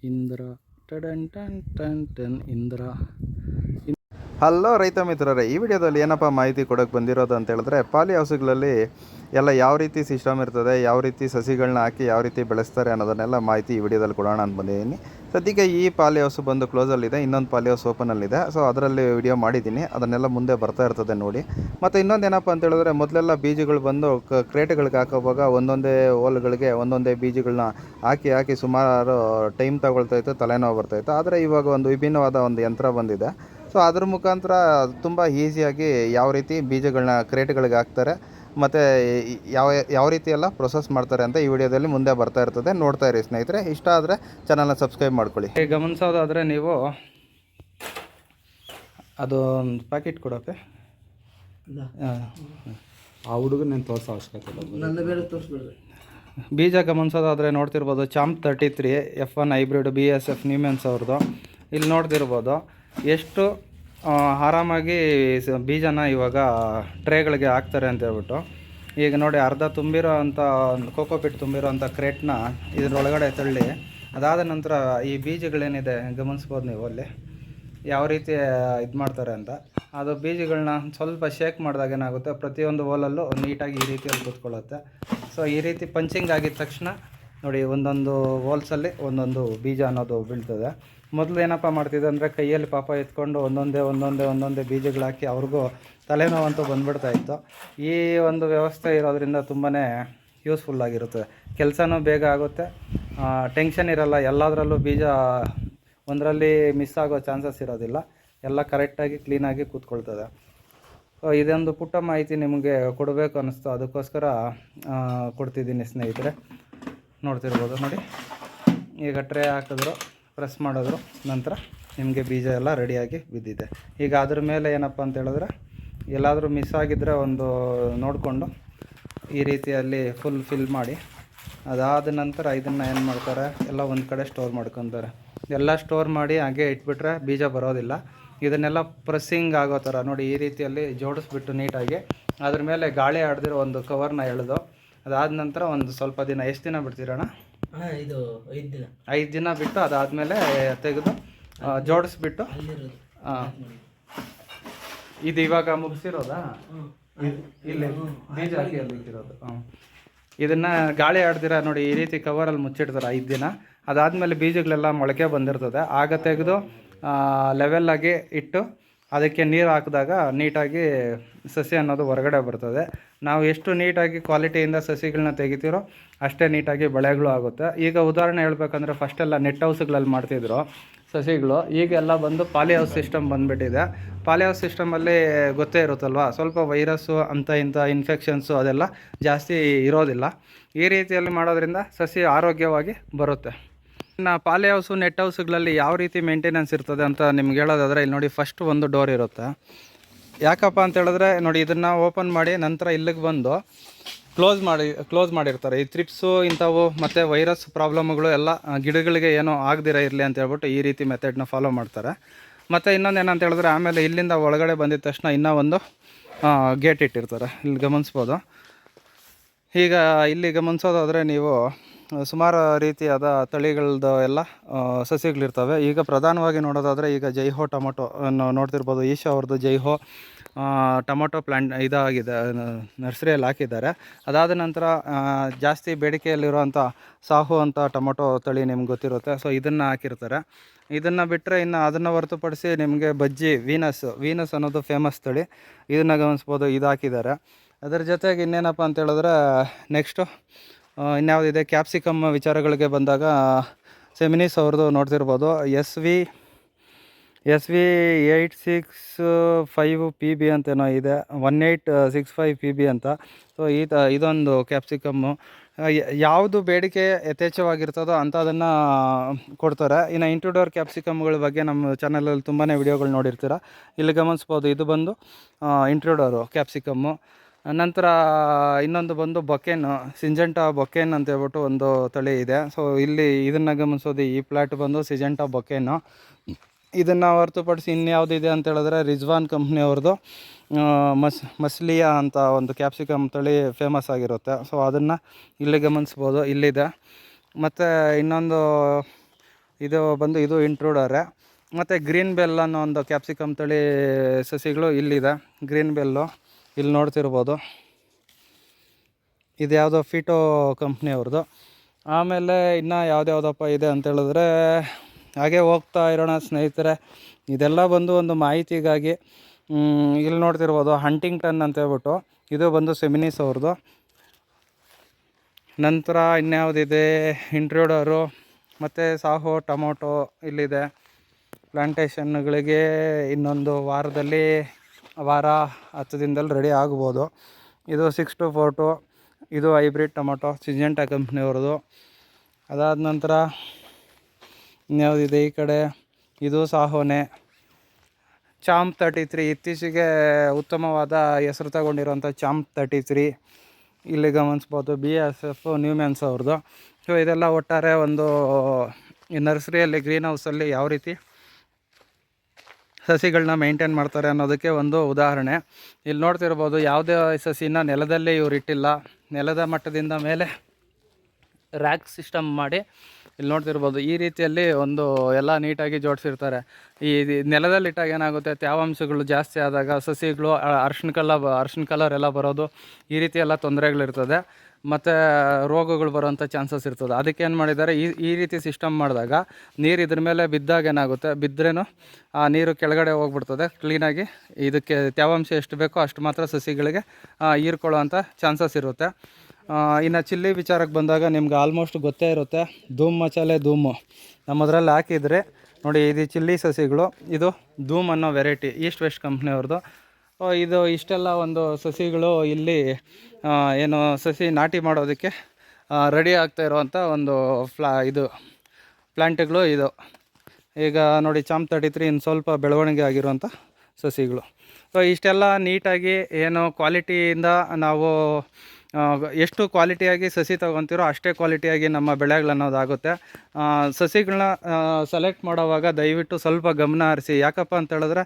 இந்திரா. டன் டன் டன் டன் இந்திரா. ಹಲೋ ರೈತ ಮಿತ್ರರೇ, ಈ ವಿಡಿಯೋದಲ್ಲಿ ಏನಪ್ಪ ಮಾಹಿತಿ ಕೊಡೋಕೆ ಬಂದಿರೋದು ಅಂತ ಹೇಳಿದ್ರೆ, ಪಾಲಿ ಹೌಸ್ಗಳಲ್ಲಿ ಎಲ್ಲ ಯಾವ ರೀತಿ ಸಿಸ್ಟಮ್ ಇರ್ತದೆ, ಯಾವ ರೀತಿ ಸಸಿಗಳನ್ನ ಹಾಕಿ ಯಾವ ರೀತಿ ಬೆಳೆಸ್ತಾರೆ ಅನ್ನೋದನ್ನೆಲ್ಲ ಮಾಹಿತಿ ಈ ವಿಡಿಯೋದಲ್ಲಿ ಕೊಡೋಣ ಅಂತ ಬಂದಿದ್ದೀನಿ. ಸದ್ಯಕ್ಕೆ ಈ ಪಾಲಿ ಹೌಸ್ ಬಂದು ಕ್ಲೋಸಲ್ಲಿದೆ ಇನ್ನೊಂದು ಪಾಲಿ ಹೌಸ್ ಓಪನಲ್ಲಿದೆ ಸೊ ಅದರಲ್ಲಿ ವಿಡಿಯೋ ಮಾಡಿದ್ದೀನಿ, ಅದನ್ನೆಲ್ಲ ಮುಂದೆ ಬರ್ತಾ ಇರ್ತದೆ ನೋಡಿ. ಮತ್ತು ಇನ್ನೊಂದು ಏನಪ್ಪ ಅಂತ ಹೇಳಿದ್ರೆ, ಮೊದಲೆಲ್ಲ ಬೀಜಗಳು ಬಂದು ಕ್ರೇಟ್ಗಳಿಗೆ ಹಾಕೋವಾಗ ಒಂದೊಂದೇ ಹೋಲ್ಗಳಿಗೆ ಒಂದೊಂದೇ ಬೀಜಗಳನ್ನ ಹಾಕಿ ಹಾಕಿ ಸುಮಾರು ಟೈಮ್ ತಗೊಳ್ತಾ ಇತ್ತು, ತಲೆನೋವು ಬರ್ತಾಯಿತ್ತು ಆದರೆ ಇವಾಗ ಒಂದು ವಿಭಿನ್ನವಾದ ಒಂದು ಯಂತ್ರ ಬಂದಿದೆ. ಸೊ ಅದ್ರ ಮುಖಾಂತರ ತುಂಬ ಈಸಿಯಾಗಿ ಯಾವ ರೀತಿ ಬೀಜಗಳನ್ನ ಕ್ರೇಟ್ಗಳಿಗೆ ಹಾಕ್ತಾರೆ ಮತ್ತು ಯಾವ ಯಾವ ರೀತಿ ಎಲ್ಲ ಪ್ರೊಸೆಸ್ ಮಾಡ್ತಾರೆ ಅಂತ ಈ ವಿಡಿಯೋದಲ್ಲಿ ಮುಂದೆ ಬರ್ತಾ ಇರ್ತದೆ. ನೋಡ್ತಾ ಇರಿ ಸ್ನೇಹಿತರೆ. ಇಷ್ಟ ಆದರೆ ಚಾನಲ್ನ ಸಬ್ಸ್ಕ್ರೈಬ್ ಮಾಡ್ಕೊಳ್ಳಿ. ಈಗ ಗಮನಿಸೋದಾದರೆ ನೀವು ಅದು ಒಂದು ಪ್ಯಾಕೆಟ್ ಕೊಡೋಕೆ ಆ ಹುಡುಗ ನಾನು ತೋರಿಸೋ ಅವಶ್ಯಕತೆ ಇಲ್ಲ. ಬೀಜ ಗಮನಿಸೋದಾದರೆ ನೋಡ್ತಿರ್ಬೋದು Champ thirty three F one hybrid B S F Nunhems ಅವ್ರದ್ದು. ಇಲ್ಲಿ ನೋಡ್ತಿರ್ಬೋದು. ಎಷ್ಟು ಆರಾಮಾಗಿ ಬೀಜನ ಇವಾಗ ಟ್ರೇಗಳಿಗೆ ಹಾಕ್ತಾರೆ ಅಂತ ಹೇಳ್ಬಿಟ್ಟು. ಈಗ ನೋಡಿ ಅರ್ಧ ತುಂಬಿರೋ ಅಂಥ ಕೋಕೋಪಿಟ್ ತುಂಬಿರೋ ಅಂಥ ಕ್ರೇಟ್ನ ಇದರೊಳಗಡೆ ತಳ್ಳಿ, ಅದಾದ ನಂತರ ಈ ಬೀಜಗಳೇನಿದೆ ಗಮನಿಸ್ಬೋದು ನೀವು ಅಲ್ಲಿ? ಯಾವ ರೀತಿ ಇದು ಮಾಡ್ತಾರೆ ಅಂತ. ಅದು ಬೀಜಗಳನ್ನ ಸ್ವಲ್ಪ ಶೇಕ್ ಮಾಡಿದಾಗ ಏನಾಗುತ್ತೆ, ಪ್ರತಿಯೊಂದು ಹೋಲಲ್ಲೂ ನೀಟಾಗಿ ಈ ರೀತಿಯಲ್ಲಿ ಕೂತ್ಕೊಳ್ಳುತ್ತೆ. ಸೊ ಈ ರೀತಿ ಪಂಚಿಂಗ್ ಆಗಿದ ತಕ್ಷಣ ನೋಡಿ ಒಂದೊಂದು ಹೋಲ್ಸಲ್ಲಿ ಒಂದೊಂದು ಬೀಜ ಅನ್ನೋದು ಬೀಳ್ತದೆ. ಮೊದಲು ಏನಪ್ಪ ಮಾಡ್ತಿದ್ದೆ ಅಂದರೆ ಕೈಯಲ್ಲಿ ಪಾಪ ಎತ್ಕೊಂಡು ಒಂದೊಂದೇ ಒಂದೊಂದೇ ಒಂದೊಂದೇ ಬೀಜಗಳು ಹಾಕಿ ಅವ್ರಿಗೂ ತಲೆನೋವಂತೂ ಬಂದ್ಬಿಡ್ತಾ ಇತ್ತು. ಈ ಒಂದು ವ್ಯವಸ್ಥೆ ಇರೋದರಿಂದ ತುಂಬಾ ಯೂಸ್ಫುಲ್ ಆಗಿರುತ್ತೆ. ಕೆಲಸನೂ ಬೇಗ ಆಗುತ್ತೆ. ಟೆನ್ಷನ್ ಇರಲ್ಲ. ಎಲ್ಲದರಲ್ಲೂ ಬೀಜ ಒಂದರಲ್ಲಿ ಮಿಸ್ ಆಗೋ ಚಾನ್ಸಸ್ ಇರೋದಿಲ್ಲ. ಎಲ್ಲ ಕರೆಕ್ಟಾಗಿ ಕ್ಲೀನಾಗಿ ಕೂತ್ಕೊಳ್ತದೆ. ಇದೊಂದು ಪುಟ್ಟ ಮಾಹಿತಿ ನಿಮಗೆ ಕೊಡಬೇಕು ಅನ್ನಿಸ್ತು. ಅದಕ್ಕೋಸ್ಕರ ಕೊಡ್ತಿದ್ದೀನಿ ಸ್ನೇಹಿತರೆ. ನೋಡ್ತಿರ್ಬೋದು, ನೋಡಿ. ಈಗ ಟ್ರೇ ಹಾಕಿದ್ರು. ಪ್ರೆಸ್ ಮಾಡಿದ್ರು, ನಂತರ ನಿಮಗೆ ಬೀಜ ಎಲ್ಲ ರೆಡಿಯಾಗಿ ಬಿದ್ದಿದೆ. ಈಗ ಅದ್ರ ಮೇಲೆ ಏನಪ್ಪ ಅಂತ ಹೇಳಿದ್ರೆ, ಎಲ್ಲಾದರೂ ಮಿಸ್ ಆಗಿದ್ದರೆ ಒಂದು ನೋಡಿಕೊಂಡು ಈ ರೀತಿಯಲ್ಲಿ ಫುಲ್ ಫಿಲ್ ಮಾಡಿ, ಅದಾದ ನಂತರ ಇದನ್ನು ಏನು ಮಾಡ್ತಾರೆ, ಎಲ್ಲ ಒಂದು ಕಡೆ ಸ್ಟೋರ್ ಮಾಡ್ಕೊತಾರೆ. ಎಲ್ಲ ಸ್ಟೋರ್ ಮಾಡಿ ಹಾಗೆ ಇಟ್ಬಿಟ್ರೆ ಬೀಜ ಬರೋದಿಲ್ಲ. ಇದನ್ನೆಲ್ಲ ಪ್ರೆಸ್ಸಿಂಗ್ ಆಗೋ ಥರ ನೋಡಿ ಈ ರೀತಿಯಲ್ಲಿ ಜೋಡಿಸ್ಬಿಟ್ಟು ನೀಟಾಗಿ ಅದ್ರ ಮೇಲೆ ಗಾಳಿ ಆಡ್ದಿರೋ ಒಂದು ಕವರ್ನ ಎಳೆದು, ಅದಾದ ನಂತರ ಒಂದು ಸ್ವಲ್ಪ ದಿನ, ಎಷ್ಟು ದಿನ ಬಿಡ್ತೀರಣ್ಣ? ಇದು ಐದು ದಿನ. ಐದು ದಿನ ಬಿಟ್ಟು ಅದಾದ್ಮೇಲೆ ತೆಗೆದು ಜೋಡಿಸ್ಬಿಟ್ಟು ಆ, ಇದು ಇವಾಗ ಮುಗಿಸಿರೋದಾ? ಇಲ್ಲಿ ಬೀಜ ಹಾಕಿ ಅಲ್ಲಿ ಇಟ್ಟಿರೋದು ಹ್ಞೂ ಇದನ್ನ ಗಾಳಿ ಆಡ್ದಿರ ನೋಡಿ ಈ ರೀತಿ ಕವರಲ್ಲಿ ಮುಚ್ಚಿಡ್ತಾರೆ ಐದು ದಿನ. ಅದಾದಮೇಲೆ ಬೀಜಗಳೆಲ್ಲ ಮೊಳಕೆ ಬಂದಿರ್ತದೆ. ಆಗ ತೆಗೆದು ಲೆವೆಲ್ ಆಗಿ ಇಟ್ಟು ಅದಕ್ಕೆ ನೀರು ಹಾಕಿದಾಗ ನೀಟಾಗಿ ಸಸಿ ಅನ್ನೋದು ಹೊರಗಡೆ ಬರ್ತದೆ. ನಾವು ಎಷ್ಟು ನೀಟಾಗಿ ಕ್ವಾಲಿಟಿಯಿಂದ ಸಸಿಗಳನ್ನ ತೆಗಿತೀರೋ ಅಷ್ಟೇ ನೀಟಾಗಿ ಬಳೆಗಳು ಆಗುತ್ತೆ. ಈಗ ಉದಾಹರಣೆ ಹೇಳ್ಬೇಕಂದ್ರೆ ಫಸ್ಟೆಲ್ಲ ನೆಟ್ ಹೌಸ್ಗಳಲ್ಲಿ ಮಾಡ್ತಿದ್ರು ಸಸಿಗಳು. ಈಗೆಲ್ಲ ಬಂದು ಪಾಲಿ ಹೌಸ್ ಸಿಸ್ಟಮ್ ಬಂದುಬಿಟ್ಟಿದೆ. ಪಾಲಿ ಹೌಸ್ ಸಿಸ್ಟಮಲ್ಲಿ ಗೊತ್ತೇ ಇರುತ್ತಲ್ವ? ಸ್ವಲ್ಪ ವೈರಸ್ಸು ಅಂತ ಇಂಥ ಇನ್ಫೆಕ್ಷನ್ಸು ಅದೆಲ್ಲ ಜಾಸ್ತಿ ಇರೋದಿಲ್ಲ. ಈ ರೀತಿಯಲ್ಲಿ ಮಾಡೋದ್ರಿಂದ ಸಸಿ ಆರೋಗ್ಯವಾಗಿ ಬರುತ್ತೆ. ಇನ್ನು ಪಾಲಿ ಹೌಸು, ನೆಟ್ ಹೌಸ್ಗಳಲ್ಲಿ ಯಾವ ರೀತಿ ಮೇಂಟೆನೆನ್ಸ್ ಇರ್ತದೆ ಅಂತ ನಿಮ್ಗೆ ಹೇಳೋದಾದರೆ ಇಲ್ಲಿ ನೋಡಿ ಫಸ್ಟ್ ಒಂದು ಡೋರ್ ಇರುತ್ತೆ. ಯಾಕಪ್ಪ ಅಂತ ಹೇಳಿದ್ರೆ ನೋಡಿ ಇದನ್ನು ಓಪನ್ ಮಾಡಿ ನಂತರ ಇಲ್ಲಿಗೆ ಬಂದು ಕ್ಲೋಸ್ ಮಾಡಿ ಕ್ಲೋಸ್ ಮಾಡಿರ್ತಾರೆ. ಈ ಥ್ರಿಪ್ಸು ಇಂಥವು ಮತ್ತು ವೈರಸ್ ಪ್ರಾಬ್ಲಮ್ಗಳು ಎಲ್ಲ ಗಿಡಗಳಿಗೆ ಏನೋ ಆಗದಿರ ಇರಲಿ ಅಂತ ಹೇಳ್ಬಿಟ್ಟು ಈ ರೀತಿ ಮೆಥಡ್ನ ಫಾಲೋ ಮಾಡ್ತಾರೆ. ಮತ್ತು ಇನ್ನೊಂದು ಏನಂತ ಹೇಳಿದ್ರೆ ಆಮೇಲೆ ಇಲ್ಲಿಂದ ಒಳಗಡೆ ಬಂದಿದ ತಕ್ಷಣ ಇನ್ನೂ ಒಂದು ಗೇಟ್ ಇಟ್ಟಿರ್ತಾರೆ. ಇಲ್ಲಿ ಗಮನಿಸ್ಬೋದು. ಈಗ ಇಲ್ಲಿ ಗಮನಿಸೋದಾದರೆ ನೀವು ಸುಮಾರು ರೀತಿಯಾದ ತಳಿಗಳದ್ದು ಎಲ್ಲ ಸಸಿಗಳಿರ್ತವೆ. ಈಗ ಪ್ರಧಾನವಾಗಿ ನೋಡೋದಾದರೆ ಈಗ ಜೈಹೋ ಟೊಮೊಟೊ ನೋಡ್ತಿರ್ಬೋದು. ಈಶಾ ಅವ್ರದ್ದು ಜೈಹೋ ಟೊಮೊಟೊ ಪ್ಲ್ಯಾಂಟ್ ಇದಾಗಿದೆ ನರ್ಸರಿಯಲ್ಲಿ ಹಾಕಿದ್ದಾರೆ. ಅದಾದ ನಂತರ ಜಾಸ್ತಿ ಬೇಡಿಕೆಯಲ್ಲಿರುವಂಥ ಸಾಹು ಅಂತ ಟೊಮೊಟೊ ತಳಿ ನಿಮ್ಗೆ ಗೊತ್ತಿರುತ್ತೆ. ಸೊ, ಇದನ್ನು ಹಾಕಿರ್ತಾರೆ. ಇದನ್ನು ಬಿಟ್ಟರೆ ಇನ್ನು ಅದನ್ನು ಹೊರತುಪಡಿಸಿ ನಿಮಗೆ ಬಜ್ಜಿ, ವೀನಸ್ ವೀನಸ್ ಅನ್ನೋದು ಫೇಮಸ್ ತಳಿ. ಇದನ್ನು ಗಮನಿಸ್ಬೋದು ಇದು ಹಾಕಿದ್ದಾರೆ ಅದರ ಜೊತೆಗೆ ಇನ್ನೇನಪ್ಪ ಅಂತ ಹೇಳಿದ್ರೆ ನೆಕ್ಸ್ಟು ಇನ್ಯಾವುದಿದೆ ಕ್ಯಾಪ್ಸಿಕಮ್ ವಿಚಾರಗಳಿಗೆ ಬಂದಾಗ ಸೆಮಿನಿಸ್ ಅವ್ರದ್ದು ನೋಡ್ತಿರ್ಬೋದು. S V S V eight six five P B ಅಂತೇನೋ ಇದೆ. One eight six five P B ಅಂತ. ಸೊ ಈ ತ, ಇದೊಂದು ಕ್ಯಾಪ್ಸಿಕಮ್ಮು ಯಾವುದು ಬೇಡಿಕೆ ಯಥೇಚ್ಛವಾಗಿರ್ತದೋ ಅಂಥದನ್ನು ಕೊಡ್ತಾರೆ. ಇನ್ನು ಇಂಟ್ರೂಡೋರ್ ಕ್ಯಾಪ್ಸಿಕಮ್ಗಳ ಬಗ್ಗೆ ನಮ್ಮ ಚಾನಲಲ್ಲಿ ತುಂಬಾ ವಿಡಿಯೋಗಳು ನೋಡಿರ್ತೀರ. ಇಲ್ಲಿ ಗಮನಿಸ್ಬೋದು, ಇದು ಬಂದು ಇಂಟ್ರೂಡೋರು ಕ್ಯಾಪ್ಸಿಕಮ್ಮು ನಂತರ ಇನ್ನೊಂದು ಬಂದು ಬೊಕೇನ್, ಸಿಂಜೆಂಟಾ ಬೊಕೇನ್ ಅಂತ ಹೇಳ್ಬಿಟ್ಟು ಒಂದು ತಳಿ ಇದೆ. ಸೊ ಇಲ್ಲಿ ಇದನ್ನು ಗಮನಿಸೋದು, ಈ ಪ್ಲಾಟ್ ಬಂದು ಸಿಜೆಂಟಾ ಬೊಕೇನು. ಇದನ್ನು ಹೊರತುಪಡಿಸಿ ಇನ್ಯಾವುದಿದೆ ಅಂತ ಹೇಳಿದ್ರೆ ರಿಜ್ವಾನ್ ಕಂಪ್ನಿಯವ್ರದ್ದು ಮಸ್, ಮಸ್ಲಿಯಾ ಅಂತ ಒಂದು ಕ್ಯಾಪ್ಸಿಕಮ್ ತಳಿ ಫೇಮಸ್ ಆಗಿರುತ್ತೆ. ಸೊ ಅದನ್ನು ಇಲ್ಲಿ ಗಮನಿಸ್ಬೋದು, ಇಲ್ಲಿದೆ. ಮತ್ತು ಇನ್ನೊಂದು ಇದು ಬಂದು, ಇದು ಇಂಟ್ರೂಡರೇ ಮತ್ತು ಗ್ರೀನ್ ಬೆಲ್ ಅನ್ನೋ ಒಂದು ಕ್ಯಾಪ್ಸಿಕಮ್ ತಳಿ ಸಸಿಗಳು ಇಲ್ಲಿದೆ. ಗ್ರೀನ್ ಬೆಲ್ಲು ಇಲ್ಲಿ ನೋಡ್ತಿರ್ಬೋದು. ಇದು ಯಾವುದೋ ಫಿಟೋ ಕಂಪ್ನಿಯವ್ರದ್ದು ಆಮೇಲೆ ಇನ್ನು ಯಾವ್ದ್ಯಾವ್ದಪ್ಪ ಇದೆ ಅಂತೇಳಿದ್ರೆ ಹಾಗೆ ಹೋಗ್ತಾ ಇರೋಣ ಸ್ನೇಹಿತರೆ. ಇದೆಲ್ಲ ಬಂದು ಒಂದು ಮಾಹಿತಿಗಾಗಿ ಇಲ್ಲಿ ನೋಡ್ತಿರ್ಬೋದು ಹಂಟಿಂಗ್ಟನ್ ಅಂತ ಹೇಳ್ಬಿಟ್ಟು. ಇದು ಬಂದು ಸೆಮಿನಿಸ್ ಅವ್ರದ್ದು. ನಂತರ ಇನ್ಯಾವುದಿದೆ? ಇಂಟ್ರೂಡರು ಮತ್ತು ಸಾಹೋ ಟೊಮೊಟೊ ಇಲ್ಲಿದೆ. ಪ್ಲಾಂಟೇಷನ್ಗಳಿಗೆ ಇನ್ನೊಂದು ವಾರದಲ್ಲಿ ವಾರ ಹತ್ತು ದಿನದಲ್ಲಿ ರೆಡಿ ಆಗ್ಬೋದು. ಇದು ಸಿಕ್ಸ್ ಟು ಫೋರ್ ಟು ಇದು ಹೈಬ್ರಿಡ್ ಟೊಮೊಟೊ ಸಿಜೆಂಟ ಕಂಪ್ನಿಯವ್ರದ್ದು ಅದಾದ ನಂತರ ಇನ್ಯಾವುದಿದೆ ಈ ಕಡೆ ಇದು ಸಾಹೋನೆ. ಚಾಂಪ್ ತರ್ಟಿ ತ್ರೀ ಇತ್ತೀಚೆಗೆ ಉತ್ತಮವಾದ ಹೆಸರು ತಗೊಂಡಿರುವಂಥ ಚಾಂಪ್ ತರ್ಟಿ ತ್ರೀ ಇಲ್ಲಿ ಗಮನಿಸ್ಬೋದು ಬಿ ಎಸ್ ಎಫ್ ನ್ಯೂಮ್ಯಾನ್ಸ್ ಅವ್ರದ್ದು. ಸೊ ಇದೆಲ್ಲ ಒಟ್ಟಾರೆ ಒಂದು ನರ್ಸರಿಯಲ್ಲಿ ಗ್ರೀನ್ ಹೌಸಲ್ಲಿ ಯಾವ ರೀತಿ ಸಸಿಗಳನ್ನ ಮೇಂಟೈನ್ ಮಾಡ್ತಾರೆ ಅನ್ನೋದಕ್ಕೆ ಒಂದು ಉದಾಹರಣೆ. ಇಲ್ಲಿ ನೋಡ್ತಿರ್ಬೋದು ಯಾವುದೇ ಸಸಿನ ನೆಲದಲ್ಲೇ ಇವ್ರು ಇಟ್ಟಿಲ್ಲ. ನೆಲದ ಮಟ್ಟದಿಂದ ಮೇಲೆ ರ್ಯಾಕ್ ಸಿಸ್ಟಮ್ ಮಾಡಿ ಇಲ್ಲಿ ನೋಡ್ತಿರ್ಬೋದು, ಈ ರೀತಿಯಲ್ಲಿ ಒಂದು ಎಲ್ಲ ನೀಟಾಗಿ ಜೋಡಿಸಿರ್ತಾರೆ. ಈ ನೆಲದಲ್ಲಿ ನೆಲದಲ್ಲಿಟ್ಟಾಗ ಏನಾಗುತ್ತೆ ತ್ಯಾವಾಂಶಗಳು ಜಾಸ್ತಿ ಆದಾಗ ಸಸಿಗಳು ಅರ್ಶಿನ ಕಲ್ಲ ಅರ್ಶಿನ ಕಲರ್ ಎಲ್ಲ ಬರೋದು, ಈ ರೀತಿ ಎಲ್ಲ ತೊಂದರೆಗಳಿರ್ತದೆ. ಮತ್ತು ರೋಗಗಳು ಬರೋಂಥ ಚಾನ್ಸಸ್ ಇರ್ತದೆ. ಅದಕ್ಕೆ ಏನು ಮಾಡಿದ್ದಾರೆ, ಈ ಈ ರೀತಿ ಸಿಸ್ಟಮ್ ಮಾಡಿದಾಗ ನೀರು ಇದ್ರ ಮೇಲೆ ಬಿದ್ದಾಗ ಏನಾಗುತ್ತೆ ಬಿದ್ದರೇನು ಆ ನೀರು ಕೆಳಗಡೆ ಹೋಗ್ಬಿಡ್ತದೆ. ಕ್ಲೀನಾಗಿ ಇದಕ್ಕೆ ತ್ಯಾವಾಂಶ ಎಷ್ಟು ಬೇಕೋ ಅಷ್ಟು ಮಾತ್ರ ಸಸಿಗಳಿಗೆ ಹೀರ್ಕೊಳ್ಳೋ ಚಾನ್ಸಸ್ ಇರುತ್ತೆ. ಇನ್ನು ಚಿಲ್ಲಿ ವಿಚಾರಕ್ಕೆ ಬಂದಾಗ ನಿಮ್ಗೆ ಆಲ್ಮೋಸ್ಟ್ ಗೊತ್ತೇ ಇರುತ್ತೆ. ಧೂಮ್ ಮಚಾಲೆ ಧೂಮು. ನಮ್ಮದ್ರಲ್ಲಿ ಹಾಕಿದರೆ ನೋಡಿ ಇದು ಚಿಲ್ಲಿ ಸಸಿಗಳು, ಇದು ಧೂಮ್ ಅನ್ನೋ ವೆರೈಟಿ ಈಸ್ಟ್ ವೆಸ್ಟ್ ಕಂಪ್ನಿಯವ್ರದ್ದು ಇದು ಇಷ್ಟೆಲ್ಲ ಒಂದು ಸಸಿಗಳು ಇಲ್ಲಿ ಏನು ಸಸಿ ನಾಟಿ ಮಾಡೋದಕ್ಕೆ ರೆಡಿ ಆಗ್ತಾ ಇರುವಂಥ ಒಂದು ಫ್ಲಾ, ಇದು ಪ್ಲ್ಯಾಂಟ್ಗಳು ಇದು. ಈಗ ನೋಡಿ ಚಾಮ್ ತರ್ಟಿ ತ್ರೀ ಇನ್ನು ಸ್ವಲ್ಪ ಬೆಳವಣಿಗೆ ಆಗಿರುವಂಥ ಸಸಿಗಳು. ಸೊ ಇಷ್ಟೆಲ್ಲ ನೀಟಾಗಿ ಏನು ಕ್ವಾಲಿಟಿಯಿಂದ ನಾವು ಎಷ್ಟು ಕ್ವಾಲಿಟಿಯಾಗಿ ಸಸಿ ತೊಗೊತೀರೋ ಅಷ್ಟೇ ಕ್ವಾಲಿಟಿಯಾಗಿ ನಮ್ಮ ಬೆಳೆಗಳು ಅನ್ನೋದಾಗುತ್ತೆ. ಆ, ಸಸಿಗಳನ್ನ ಸೆಲೆಕ್ಟ್ ಮಾಡೋವಾಗ ದಯವಿಟ್ಟು ಸ್ವಲ್ಪ ಗಮನ ಹರಿಸಿ. ಯಾಕಪ್ಪ ಅಂತ ಹೇಳಿದ್ರೆ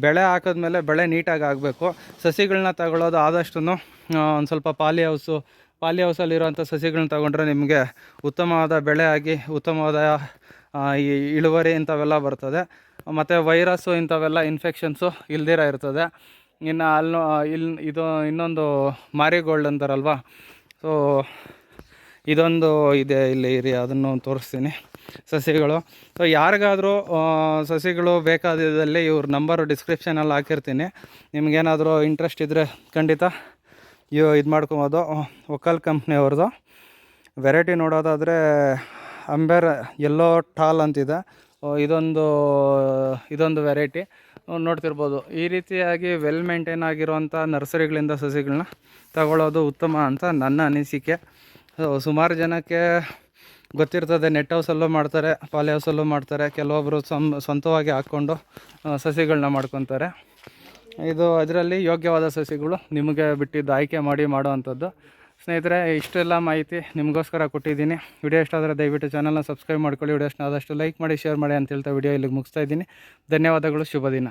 ಬೆಳೆ ಹಾಕಿದ್ಮೇಲೆ ಬೆಳೆ ನೀಟಾಗಿ ಆಗಬೇಕು. ಸಸಿಗಳನ್ನ ತಗೊಳ್ಳೋದು ಆದಷ್ಟು ಒಂದು ಸ್ವಲ್ಪ ಪಾಲಿ ಹೌಸು ಪಾಲಿ ಹೌಸಲ್ಲಿರುವಂಥ ಸಸಿಗಳನ್ನ ತಗೊಂಡ್ರೆ ನಿಮಗೆ ಉತ್ತಮವಾದ ಬೆಳೆ ಆಗಿ ಉತ್ತಮವಾದ ಈ ಇಳುವರಿ ಇಂಥವೆಲ್ಲ ಬರ್ತದೆ. ಮತ್ತು ವೈರಸ್ಸು ಇಂಥವೆಲ್ಲ ಇನ್ಫೆಕ್ಷನ್ಸು ಇಲ್ದಿರ ಇರ್ತದೆ. ಇನ್ನು ಅಲ್ಲಿ ಇಲ್ಲಿ ಇದು ಇನ್ನೊಂದು ಮಾರಿಗೋಲ್ಡ್ ಅಂತಾರಲ್ವ? ಸೊ ಇದೊಂದು ಇದೆ ಇಲ್ಲಿ, ಇರಿ, ಅದನ್ನು ತೋರಿಸ್ತೀನಿ ಸಸಿಗಳು. ಸೊ ಯಾರಿಗಾದರೂ ಸಸಿಗಳು ಬೇಕಾದಲ್ಲಿ ಇವ್ರ ನಂಬರು ಡಿಸ್ಕ್ರಿಪ್ಷನಲ್ಲಿ ಹಾಕಿರ್ತೀನಿ. ನಿಮಗೇನಾದರೂ ಇಂಟ್ರೆಸ್ಟ್ ಇದ್ದರೆ ಖಂಡಿತ ಇವು ಇದು ಮಾಡ್ಕೊಬೋದು. ಒಕ್ಕಲ್ ಕಂಪ್ನಿಯವ್ರದ್ದು ವೆರೈಟಿ ನೋಡೋದಾದರೆ ಅಂಬೇರ್ ಎಲ್ಲೋ ಟಾಲ್ ಅಂತಿದೆ. ಇದೊಂದು ಇದೊಂದು ವೆರೈಟಿ ನೋಡ್ತಿರ್ಬೋದು. ಈ ರೀತಿಯಾಗಿ ವೆಲ್ ಮೇಂಟೈನ್ ಆಗಿರುವಂಥ ನರ್ಸರಿಗಳಿಂದ ಸಸಿಗಳನ್ನ ತಗೊಳ್ಳೋದು ಉತ್ತಮ ಅಂತ ನನ್ನ ಅನಿಸಿಕೆ. ಸುಮಾರು ಜನಕ್ಕೆ ಗೊತ್ತಿರ್ತದೆ ನೆಟ್ ಹೌಸಲ್ಲೂ ಮಾಡ್ತಾರೆ ಪಾಲಿ ಹೌಸಲ್ಲೂ ಮಾಡ್ತಾರೆ ಕೆಲವೊಬ್ಬರು ಸಂ, ಸ್ವಂತವಾಗಿ ಹಾಕ್ಕೊಂಡು ಸಸಿಗಳನ್ನ ಮಾಡ್ಕೊತಾರೆ. ಇದು ಅದರಲ್ಲಿ ಯೋಗ್ಯವಾದ ಸಸಿಗಳು ನಿಮಗೆ ಬಿಟ್ಟಿದ್ದು ಆಯ್ಕೆ ಮಾಡಿ ಮಾಡೋವಂಥದ್ದು. ಸ್ನೇಹಿತರೆ, ಇಷ್ಟೆಲ್ಲ ಮಾಹಿತಿ ನಿಮಗೋಸ್ಕರ ಕೊಟ್ಟಿದ್ದೀನಿ. ವಿಡಿಯೋ ಇಷ್ಟ ಆದರೆ ದಯವಿಟ್ಟು ಚಾನಲ್ನ ಸಬ್ಸ್ಕ್ರೈಬ್ ಮಾಡ್ಕೊಳ್ಳಿ. ವಿಡಿಯೋ ಇಷ್ಟ ಆದಷ್ಟು ಲೈಕ್ ಮಾಡಿ ಶೇರ್ ಮಾಡಿ ಅಂತ ಹೇಳ್ತಾ ವಿಡಿಯೋ ಇಲ್ಲಿಗೆ ಮುಗಿಸ್ತಾ ಇದ್ದೀನಿ. ಧನ್ಯವಾದಗಳು. ಶುಭ ದಿನ.